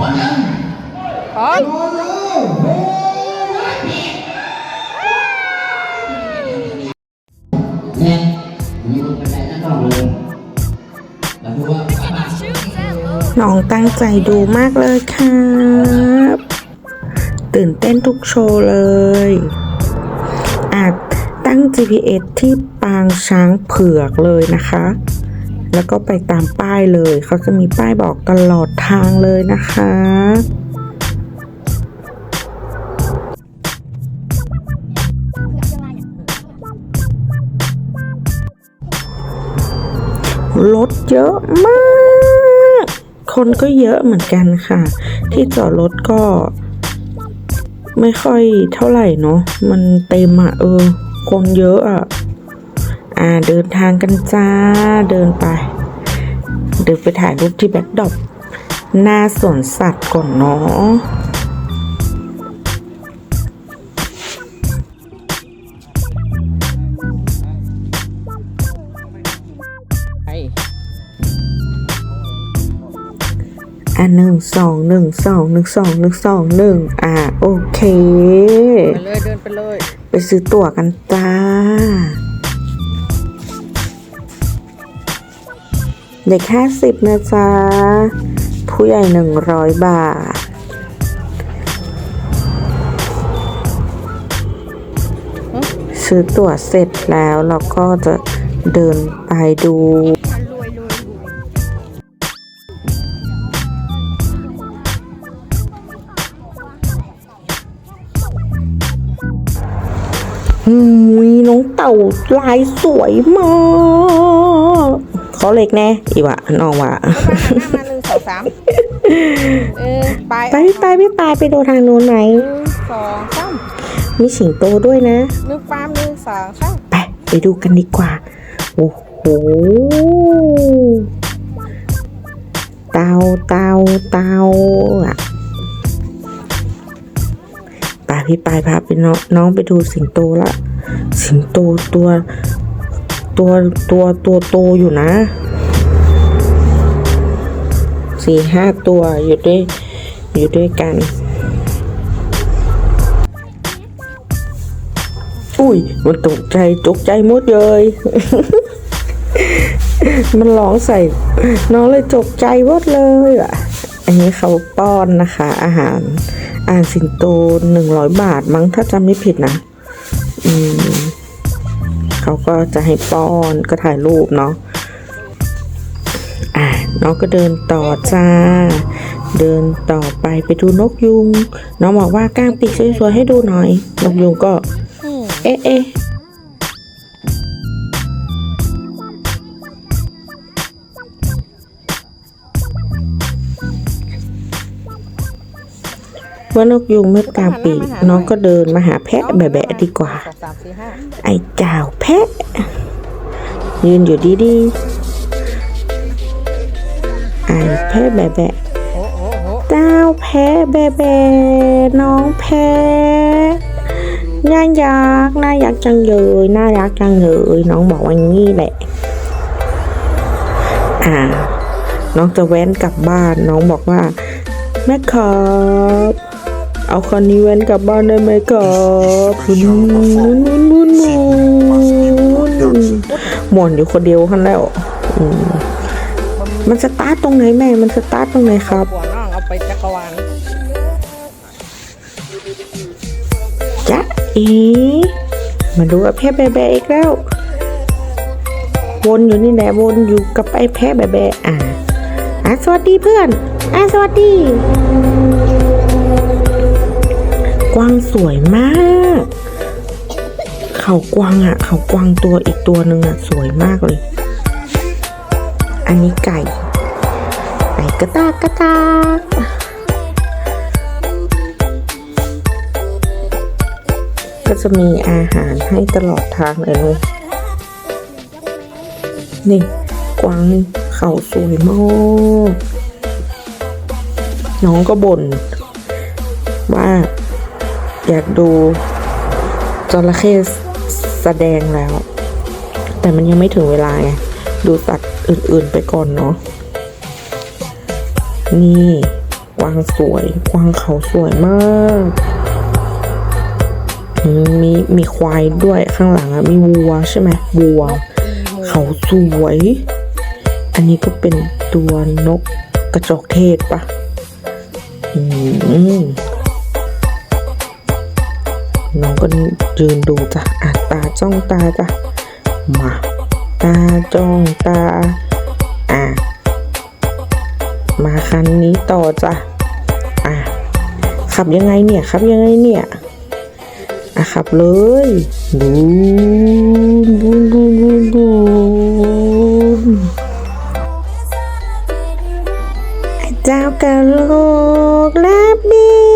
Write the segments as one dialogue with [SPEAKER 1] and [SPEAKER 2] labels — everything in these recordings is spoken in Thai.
[SPEAKER 1] วันนั้น
[SPEAKER 2] พร้อม
[SPEAKER 1] เนี่ยมีคนไปได้นั่นนอกเลยแล้วพูดว่า
[SPEAKER 3] น้องตั้งใจดูมากเลยครับ ตื่นเต้นทุกโชว์เลย อาจตั้ง GPS ที่ปางช้างเผือกเลยนะคะ แล้วก็ไปตามป้ายเลย เขาจะมีป้ายบอกตลอดทางเลยนะคะรถเยอะมาก คนก็เยอะเหมือนกันค่ะ ที่จอดรถก็ ไม่ค่อยเท่าไหร่เนาะ มันเต็มอะเออ คนเยอะอะ อ่าเดินทางกันจ้าเดินไป เดินไปถ่ายรูปที่แบ็คดรอปหน้าสวนสัตว์ก่อนเนาะ
[SPEAKER 2] ไป
[SPEAKER 3] อะหนึ่งสองหนึ่งสองหนึ่งสองหนึ่งสองหนึ่งอะโอเค
[SPEAKER 2] ไปเลยเดินไปเลย
[SPEAKER 3] ไปซื้อตั๋วกันจ้า เด็กห้าสิบนะจ๊ะ ผู้ใหญ่หนึ่งร้อยบาท ซื้อตั๋วเสร็จแล้วเราก็จะเดินไปดูหูยน้องเต่าลายสวยมาก ขาเล็กแน่อีวะน้องวะ
[SPEAKER 2] หน้ามาหนึ่งสองสามเออไป
[SPEAKER 3] ไปไปไม่ไปไปดูทางนู้นไหม
[SPEAKER 2] หนึ่งสองสาม
[SPEAKER 3] มีสิงโตด้วยนะ
[SPEAKER 2] หนึ่งปามหนึ่งสองสาม
[SPEAKER 3] ไปไปดูกันดีกว่าโอ้โหเตาเตาเตาอะไปพี่ปายพาไปน้องน้องไปดูสิงโตละ สิงโตตัว ตัวตัวตัวโตอยู่นะสี่ห้าตัวอยู่ด้วยอยู่ด้วยกัน อุ้ย มันตกใจตกใจหมดเลย มันร้องใส่ น้องเลยตกใจหมดเลยอะ อันนี้เขาป้อนนะคะ อาหารอาหารสิงโตหนึ่งร้อยบาทมั้งถ้าจำไม่ผิดนะ อืม เขาก็จะให้ป้อนก็ถ่ายรูปเนาะอะน้องก็เดินต่อจ้า เดินต่อไปไปดูนกยุง น้องบอกว่ากางปีกสวยๆให้ดูหน่อย นกยุงก็
[SPEAKER 2] อืม
[SPEAKER 3] เอ๊ะเอ๊ะ ว่านกยุงไม่ตามปีกน้องก็เดินมาหาแพะแบะๆดีกว่า
[SPEAKER 2] สองสามสี่ห้า
[SPEAKER 3] ไอ้เจ้าแพะ ยืนอยู่ดีๆ ไอ้แพะแบะ
[SPEAKER 2] โอ้โหโห
[SPEAKER 3] ๆเจ้าแพะแบะๆน้องแพะน่ารักน่ารักจังเลยน่ารักจังเลยน้องบอกว่างี้แหละ อ่า น้องจะแว้นกลับบ้านน้องบอกว่าแม่ครับ เอาคันนี้แว้นกลับบ้านได้ไหมครับมุนมุนมุนมุนมุนหมุนอยู่คนเดียวคันแล้วมันสตาร์ทตรงไหนแม่ มันสตาร์ทตรงไหนครับ
[SPEAKER 2] หัวน้องเอาไปจักรวาล
[SPEAKER 3] จ๊ะอีมาดูไอ้แพะแบะๆอีกแล้ว วนอยู่นี่แหละวนอยู่กับไอ้แพะแบะๆอะอะสวัสดีเพื่อนอะสวัสดี กวางสวยมาก เขากวางอะ เขากวางตัวอีกตัวหนึ่งอะสวยมากเลย อันนี้ไก่ ไก่กระตากกระตากก็จะมีอาหารให้ตลอดทางเลยนี่กวางนี่เขาสวยมากน้องก็บ่นว่า อยากดูจระเข้แสดงแล้ว แต่มันยังไม่ถึงเวลาไงดูสัตว์อื่นๆไปก่อนเนาะนี่กวางสวยกวางเขาสวยมากมมีมีควายด้วยข้างหลังอะมีวัวใช่ไหมวัว เขาสวย อันนี้ก็เป็นตัวนกกระจอกเทศปะอืม น้องก็ยืนดูจ้ะอะตาจ้องตาจ้ะมาตาจ้องตา อะ มาคันนี้ต่อจ้ะอะขับยังไงเนี่ยขับยังไงเนี่ยอะขับเลยบูนบูนบูนบูนบูนเจ้ากระโหลกและบิด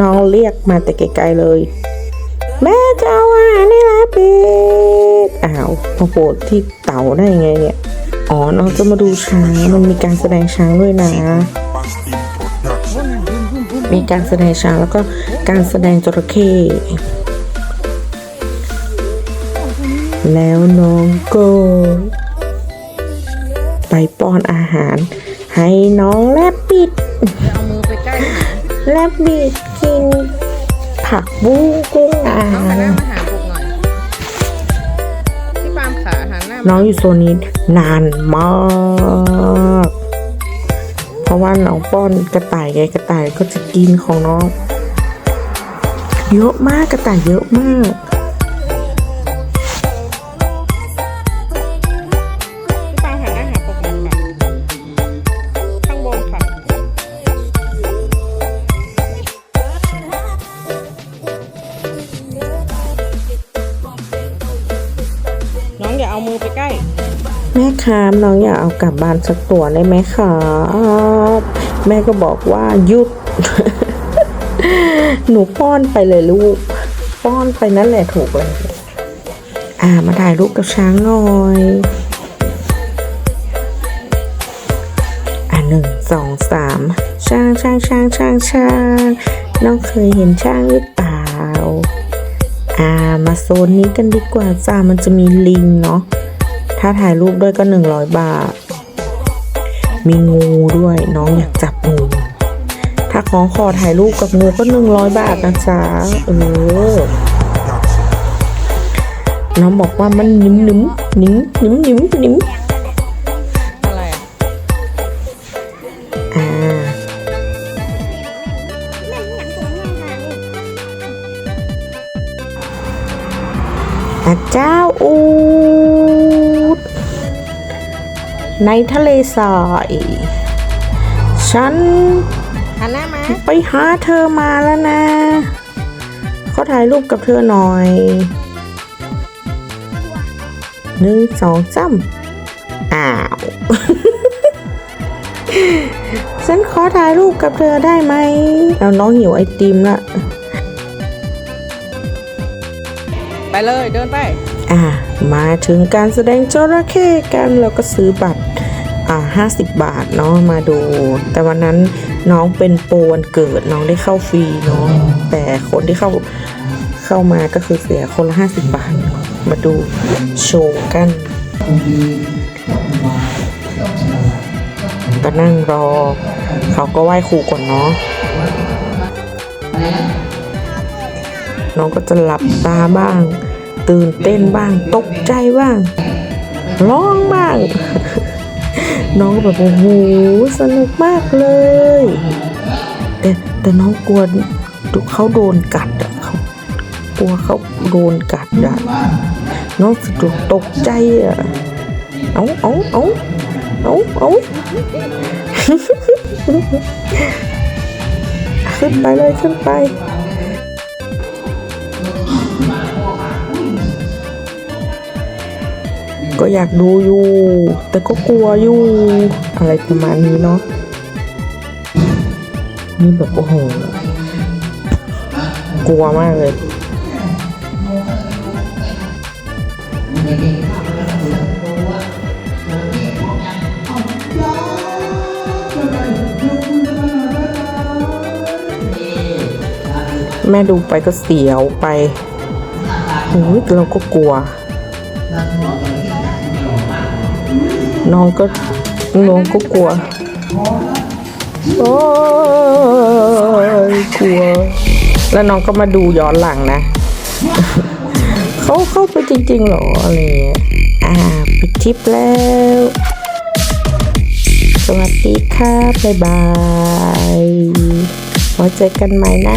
[SPEAKER 3] น้องเรียกมาแต่ไกลๆเลย แม่จะเอาอาหารให้ลาปิดอ้าวมาโผล่ที่เต่าได้ยังไงเนี่ย อ๋อ น้องจะมาดูช้าง มันมีการแสดงช้างด้วยนะ มีการแสดงช้างแล้วก็การแสดงจระเข้แล้วน้องก็ไปป้อนอาหาร ให้น้องแลบปิด
[SPEAKER 2] ลาง
[SPEAKER 3] แลบบิด ผักบุ้งกุ้งอ่า
[SPEAKER 2] น้องหันหน้า
[SPEAKER 3] ง
[SPEAKER 2] มาหาปุกหน่อยพี่ปาล์มขาหันหน้ามา
[SPEAKER 3] น้องอยู่โซนนี้นานมาก เพราะว่าน้องป้อนกระต่ายไงกระต่ายก็จะกินของน้อง เยอะมากกระต่ายเยอะมาก
[SPEAKER 2] มือไปใกล้
[SPEAKER 3] แม่ครับน้องอยากเอากลับบ้านสักตัวได้ไหมครับแม่ก็บอกว่าหยุด หนูป้อนไปเลยลูก ป้อนไปนั่นแหละถูกเลย อ่ามาถ่ายรูปกับช้างหน่อยอะหนึ่งสองสามช้างช้างช้างช้างช้างน้องเคยเห็นช้างหรือเปล่า อ่ามาโซนนี้กันดีกว่าจ้ามันจะมีลิงเนาะถ้าถ่ายรูปด้วยก็หนึ่งร้อยบาท มีงูด้วยน้องอยากจับงูถ้าของขอถ่ายรูปกับงูก็หนึ่งร้อยบาทนะจ๊ะเออน้องบอกว่ามันนิ่มนิ้มนิ่มนิ้มนิ่มนิ้ม
[SPEAKER 2] อา
[SPEAKER 3] เจ้าอูดในทะเลทราย ฉัน
[SPEAKER 2] หันหน้ามา
[SPEAKER 3] ไปหาเธอมาแล้วนะ ขอถ่ายรูปกับเธอหน่อยหนึ่งสองสามอ้าว ฉันขอถ่ายรูปกับเธอได้ไหม แล้วน้องหิวไอติมละ
[SPEAKER 2] ไปเลยเดินไป
[SPEAKER 3] อ่า มาถึงการแสดงจระเข้กันแล้วก็ซื้อบัตร อ่าห้าสิบบาทเนาะมาดู แต่วันนั้นน้องเป็นโปรวันเกิดน้องได้เข้าฟรีเนาะแต่คนที่เข้าเข้ามาก็คือเสียคนละห้าสิบบาท มาดูโชว์กันก็นั่งรอ เขาก็ไหว้ครูก่อนเนาะ น้องก็จะหลับตาบ้าง ตื่นเต้นบ้าง ตกใจบ้าง ร้องบ้าง น้องก็แบบโอ้โหสนุกมากเลย แต่แต่น้องกลัวเขาโดนกัดอะเขากลัวเขาโดนกัดอะน้องสะดุกตกใจอะเอาเอาเอาเอาเอาขึ้นไปเลยขึ้นไป ก็อยากดูอยู่ แต่ก็กลัวอยู่ อะไรประมาณนี้เนาะนี่แบบโอ้โหกลัวมากเลยแม่ดูไปก็เสียวไปโอ้ยเราก็กลัว น้องก็น้องก็กลัวโอ้ยกลัว แล้วน้องก็มาดูย้อนหลังนะ เขาเข้าไปจริงๆหรออะไรเงี้ยอ่าปิดทริปแล้ว สวัสดีค่ะบ๊ายบายไว้เจอกันใหม่นะ